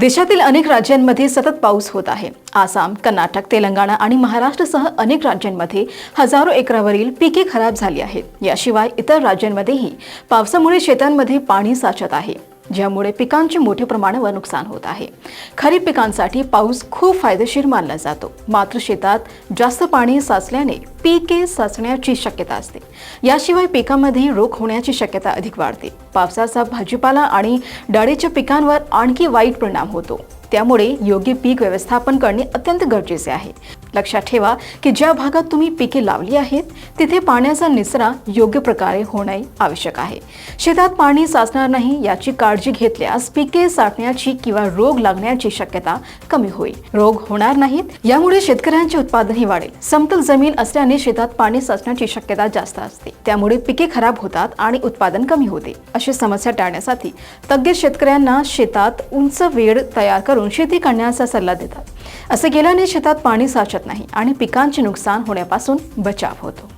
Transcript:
देशातील अनेक राज्यांमध्ये सतत पाऊस होत आहे. आसाम कर्नाटक तेलंगणा आणि महाराष्ट्रसह अनेक राज्यांमध्ये हजारो एकरावरील पिके खराब झाली आहेत. याशिवाय इतर राज्यांमध्येही पावसामुळे शेतांमध्ये पाणी साचत आहे. ज्यामुळे पिकांचे मोठ्या प्रमाणावर नुकसान होत आहे. खरीप पिकांसाठी पाऊस खूप फायदेशीर मानला जातो. मात्र शेतात जास्त पाणी साचल्याने पिके साचण्याची शक्यता असते. याशिवाय पिकामध्ये रोग होण्याची शक्यता अधिक वाढते. पावसाचा भाजीपाला आणि डाळीच्या पिकांवर आणखी वाईट परिणाम होतो. त्यामुळे योग्य पीक व्यवस्थापन करणे अत्यंत गरजेचे आहे. लक्षात ठेवा की ज्या भागात तुम्ही पिके लावली आहेत तिथे पाण्याचा निचरा योग्य प्रकारे होणे आवश्यक आहे. शेतात पाणी साचणार नाही याची काळजी घेतल्यास पिके साठण्याची किंवा रोग लागण्याची शक्यता कमी होईल. रोग होणार नाहीत यामुळे शेतकऱ्यांचे उत्पादनही वाढेल. समतल जमीन असल्याने शेतात पाणी साचण्याची शक्यता जास्त असते. त्यामुळे पिके खराब होतात आणि उत्पादन कमी होते. अशी समस्या टाळण्यासाठी तज्ञ शेतकऱ्यांना शेतात उंच वेळ तयार करून शेती करण्याचा सल्ला देतात. असे केल्याने शेतात पाणी साचत नाही आणि पिकांचे नुकसान होण्यापासून बचाव होतो.